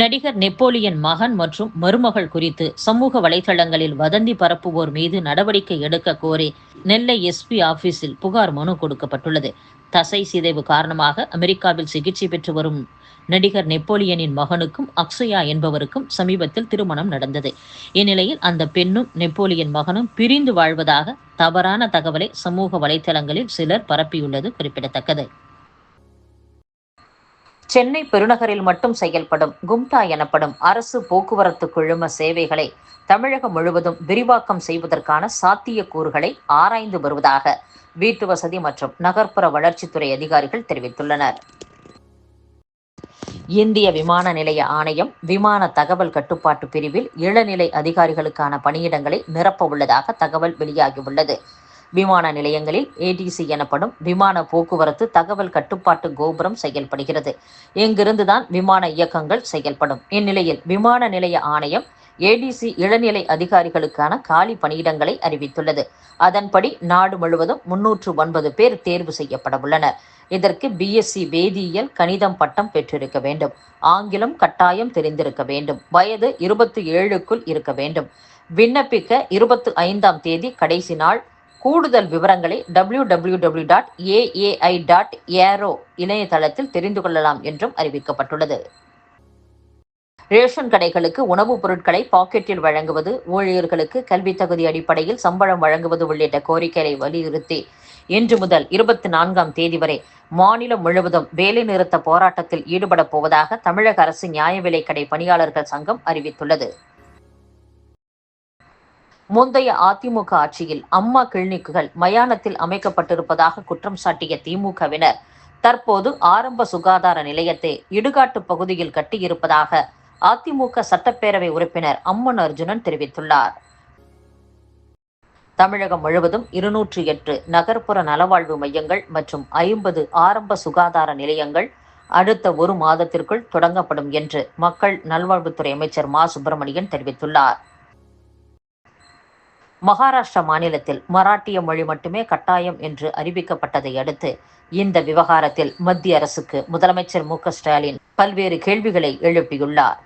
நடிகர் நெப்போலியன் மகன் மற்றும் மருமகள் குறித்து சமூக வலைதளங்களில் வதந்தி பரப்புவோர் மீது நடவடிக்கை எடுக்க கோரி நெல்லை எஸ்பி ஆபீஸில் புகார் மனு கொடுக்கப்பட்டுள்ளது. தசை சிதைவு காரணமாக அமெரிக்காவில் சிகிச்சை பெற்று வரும் நடிகர் நெப்போலியனின் மகனுக்கும் அக்ஷயா என்பவருக்கும் சமீபத்தில் திருமணம் நடந்தது. இந்நிலையில் அந்த பெண்ணும் நெப்போலியன் மகனும் பிரிந்து வாழ்வதாக தவறான தகவலை சமூக வலைதளங்களில் சிலர் பரப்பியுள்ளது குறிப்பிடத்தக்கது. சென்னை பெருநகரில் மட்டும் செயல்படும் கும்டா எனப்படும் அரசு போக்குவரத்து குழும சேவைகளை தமிழகம் முழுவதும் விரிவாக்கம் செய்வதற்கான சாத்தியக்கூறுகளை ஆராய்ந்து வருவதாக வீட்டு வசதி மற்றும் நகர்ப்புற வளர்ச்சித்துறை அதிகாரிகள் தெரிவித்துள்ளனர். இந்திய விமான நிலைய ஆணையம் விமான தகவல் கட்டுப்பாட்டு பிரிவில் இளநிலை அதிகாரிகளுக்கான பணியிடங்களை நிரப்ப உள்ளதாக தகவல் வெளியாகியுள்ளது. விமான நிலையங்களில் ஏடிசி எனப்படும் விமான போக்குவரத்து தகவல் கட்டுப்பாட்டு கோபுரம் செயல்படுகிறது. இங்கிருந்துதான் விமான இயக்கங்கள் செயல்படும். இந்நிலையில் விமான நிலைய ஆணையம் ஏடிசி இளநிலை அதிகாரிகளுக்கான காலி பணியிடங்களை அறிவித்துள்ளது. அதன்படி நாடு முழுவதும் முன்னூற்று ஒன்பது பேர் தேர்வு செய்யப்பட உள்ளனர். இதற்கு பிஎஸ்சி வேதியியல் கணிதம் பட்டம் பெற்றிருக்க வேண்டும். ஆங்கிலம் கட்டாயம் தெரிந்திருக்க வேண்டும். வயது இருபத்தி ஏழுக்குள் இருக்க வேண்டும். விண்ணப்பிக்க இருபத்தி ஐந்தாம் தேதி கடைசி நாள் கூடுதல் விவரங்களை W W W dot AAI dot aero இணையதளத்தில் தெரிந்து கொள்ளலாம் என்றும் அறிவிக்கப்பட்டுள்ளது. ரேஷன் கடைகளுக்கு உணவுப் பொருட்களை பாக்கெட்டில் வழங்குவது ஊழியர்களுக்கு கல்வி தகுதி அடிப்படையில் சம்பளம் வழங்குவது உள்ளிட்ட கோரிக்கைகளை வலியுறுத்தி இன்று முதல் இருபத்தி நான்காம் தேதி வரை மாநிலம் முழுவதும் வேலைநிறுத்த போராட்டத்தில் ஈடுபடப் போவதாக தமிழக அரசு நியாய விலைக்கடை பணியாளர்கள் சங்கம் அறிவித்துள்ளது. முந்தைய அதிமுக ஆட்சியில் அம்மா கிளினிக்குகள் மயானத்தில் அமைக்கப்பட்டிருப்பதாக குற்றம் சாட்டிய திமுகவினர் தற்போது ஆரம்ப சுகாதார நிலையத்தை இடுகாட்டு பகுதியில் கட்டியிருப்பதாக அதிமுக சட்டப்பேரவை உறுப்பினர் அம்மன் அர்ஜுனன் தெரிவித்துள்ளார். தமிழகம் முழுவதும் இருநூற்றி எட்டு நகர்ப்புற நலவாழ்வு மையங்கள் மற்றும் ஐம்பது ஆரம்ப சுகாதார நிலையங்கள் அடுத்த ஒரு மாதத்திற்குள் தொடங்கப்படும் என்று மக்கள் நல்வாழ்வுத்துறை அமைச்சர் மா சுப்பிரமணியன் தெரிவித்துள்ளார். மகாராஷ்டிரா மாநிலத்தில் மராட்டிய மொழி மட்டுமே கட்டாயம் என்று அறிவிக்கப்பட்டதை அடுத்து இந்த விவகாரத்தில் மத்திய அரசுக்கு முதலமைச்சர் மு ஸ்டாலின் பல்வேறு கேள்விகளை எழுப்பியுள்ளார்.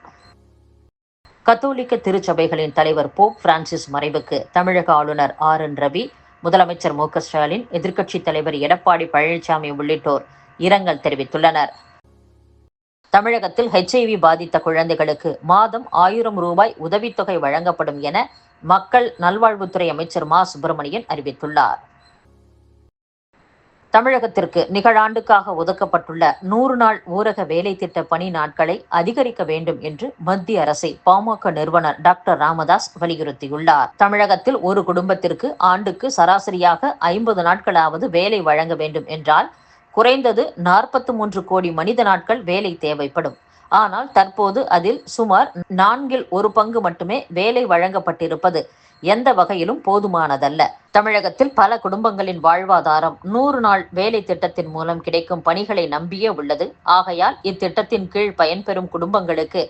கத்தோலிக்க திருச்சபைகளின் தலைவர் போப் பிரான்சிஸ் மறைவுக்கு தமிழக ஆளுநர் ஆர் என் ரவி முதலமைச்சர் மு ஸ்டாலின் எதிர்க்கட்சித் தலைவர் எடப்பாடி பழனிசாமி உள்ளிட்டோர் இரங்கல் தெரிவித்துள்ளனர். தமிழகத்தில் ஹெச்ஐவி பாதித்த குழந்தைகளுக்கு மாதம் ஆயிரம் ரூபாய் உதவித்தொகை வழங்கப்படும் என மக்கள் நல்வாழ்வுத்துறை அமைச்சர் மா. சுப்பிரமணியன் அறிவித்துள்ளார். தமிழகத்திற்கு நிகழாண்டுக்காக ஒதுக்கப்பட்டுள்ள நூறு நாள் ஊரக வேலை திட்ட பணி நாட்களை அதிகரிக்க வேண்டும் என்று மத்திய அரசை பாமக நிறுவனர் டாக்டர் ராமதாஸ் வலியுறுத்தியுள்ளார். தமிழகத்தில் ஒரு குடும்பத்திற்கு ஆண்டுக்கு சராசரியாக ஐம்பது நாட்களாவது வேலை வழங்க வேண்டும் என்றால் குறைந்தது நாற்பத்தி மூன்று கோடி மனித நாட்கள் வேலை தேவைப்படும். ஆனால் தற்போது அதில் சுமார் நான்கில் ஒரு பங்கு மட்டுமே வேலை வழங்கப்பட்டிருப்பது எந்த வகையிலும் போதுமானதல்ல. தமிழகத்தில் பல குடும்பங்களின் வாழ்வாதாரம் நூறு நாள் வேலை திட்டத்தின் மூலம் கிடைக்கும் பணிகளை நம்பியே உள்ளது. ஆகையால் இத்திட்டத்தின் கீழ் பயன்பெறும் குடும்பங்களுக்கு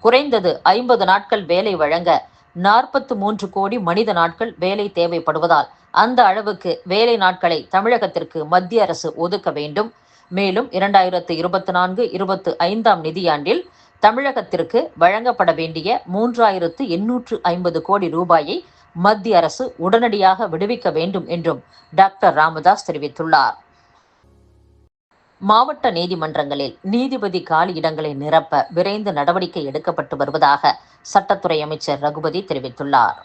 குறைந்தது ஐம்பது நாட்கள் வேலை வழங்க நாற்பத்து மூன்று கோடி மனித நாட்கள் வேலை தேவைப்படுவதால் அந்த அளவுக்கு வேலை நாட்களை தமிழகத்திற்கு மத்திய அரசு ஒதுக்க வேண்டும். மேலும் இரண்டாயிரத்து இருபத்தி நான்கு இருபத்து ஐந்தாம் நிதியாண்டில் தமிழகத்திற்கு வழங்கப்பட வேண்டிய மூன்றாயிரத்து எண்ணூற்று ஐம்பது கோடி ரூபாயை மத்திய அரசு உடனடியாக விடுவிக்க வேண்டும் என்றும் டாக்டர் ராமதாஸ் தெரிவித்துள்ளார். மாவட்ட நீதிமன்றங்களில் நீதிபதி காலி இடங்களை நிரப்ப விரைந்து நடவடிக்கை எடுக்கப்பட்டு வருவதாக சட்டத்துறை அமைச்சர் ரகுபதி தெரிவித்துள்ளார்.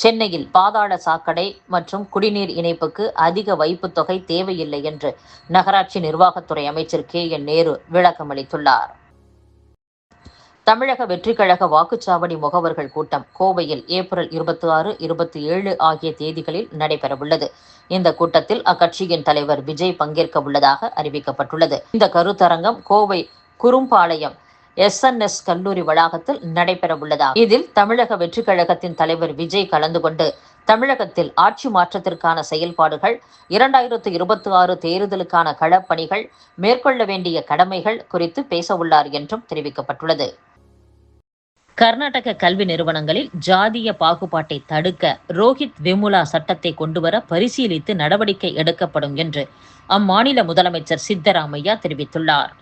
சென்னையில் பாதாள சாக்கடை மற்றும் குடிநீர் இணைப்புக்கு அதிக வைப்புத் தொகை தேவையில்லை என்று நகராட்சி நிர்வாகத்துறை அமைச்சர் கே என் நேரு விளக்கமளித்துள்ளார் தமிழக வெற்றிக்கழக வாக்குச்சாவடி முகவர்கள் கூட்டம் கோவையில் ஏப்ரல் இருபத்தி ஆறு இருபத்தி ஏழு ஆகிய தேதிகளில் நடைபெறவுள்ளது. இந்த கூட்டத்தில் அக்கட்சியின் தலைவர் விஜய் பங்கேற்க உள்ளதாக அறிவிக்கப்பட்டுள்ளது. இந்த கருத்தரங்கம் Kovai Kurumbalayam S N S கல்லூரி வளாகத்தில் நடைபெறவுள்ளதா இதில் தமிழக வெற்றி கழகத்தின் தலைவர் விஜய் கலந்து கொண்டு தமிழகத்தில் ஆட்சி மாற்றத்திற்கான செயல்பாடுகள் இரண்டாயிரத்து இருபத்தி ஆறு தேர்தலுக்கான களப்பணிகள் மேற்கொள்ள வேண்டிய கடமைகள் குறித்து பேசவுள்ளார் என்றும் தெரிவிக்கப்பட்டுள்ளது. கர்நாடக கல்வி நிறுவனங்களில் ஜாதிய பாகுபாட்டை தடுக்க ரோஹித் விமுலா சட்டத்தை கொண்டுவர பரிசீலித்து நடவடிக்கை எடுக்கப்படும் என்று அம்மாநில முதலமைச்சர் சித்தராமையா தெரிவித்துள்ளார்.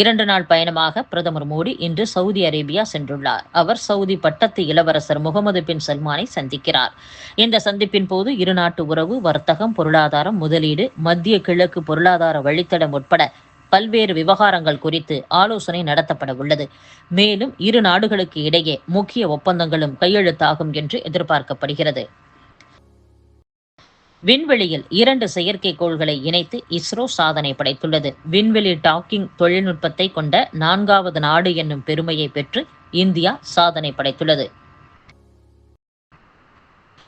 இரண்டு நாள் பயணமாக பிரதமர் மோடி இன்று சவுதி அரேபியா சென்றுள்ளார். அவர் சவுதி பட்டத்து இளவரசர் முகமது பின் சல்மானை சந்திக்கிறார். இந்த சந்திப்பின் போது இருநாட்டு உறவு வர்த்தகம் பொருளாதாரம் முதலீடு மத்திய கிழக்கு பொருளாதார வழித்தடம் உட்பட பல்வேறு விவகாரங்கள் குறித்து ஆலோசனை நடத்தப்பட உள்ளது. மேலும் இரு நாடுகளுக்கு இடையே முக்கிய ஒப்பந்தங்களும் கையெழுத்தாகும் என்று எதிர்பார்க்கப்படுகிறது. விண்வெளியில் இரண்டு செயற்கைக்கோள்களை இணைத்து இஸ்ரோ சாதனை படைத்துள்ளது. விண்வெளி டாக்கிங் தொழில்நுட்பத்தை கொண்ட நான்காவது நாடு என்னும் பெருமையை பெற்று இந்தியா சாதனை படைத்துள்ளது.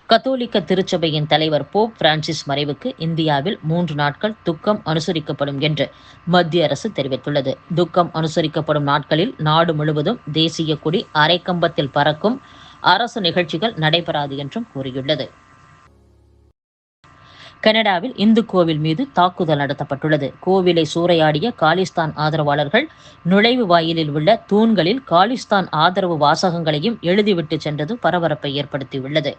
கத்தோலிக்க திருச்சபையின் தலைவர் போப் பிரான்சிஸ் மறைவுக்கு இந்தியாவில் மூன்று நாட்கள் துக்கம் அனுசரிக்கப்படும் என்று மத்திய அரசு தெரிவித்துள்ளது. துக்கம் அனுசரிக்கப்படும் நாட்களில் நாடு முழுவதும் தேசிய கொடி அரைக்கம்பத்தில் பறக்கும் அரசு நிகழ்ச்சிகள் நடைபெறாது என்றும் கூறியுள்ளது. கனடாவில் இந்து கோவில் மீது தாக்குதல் நடத்தப்பட்டுள்ளது. கோவிலை சூறையாடிய காலிஸ்தான் ஆதரவாளர்கள் நுழைவு வாயிலில் உள்ள தூண்களில் காலிஸ்தான் ஆதரவு வாசகங்களையும் எழுதிவிட்டு சென்றது பரபரப்பை ஏற்படுத்தியுள்ளது.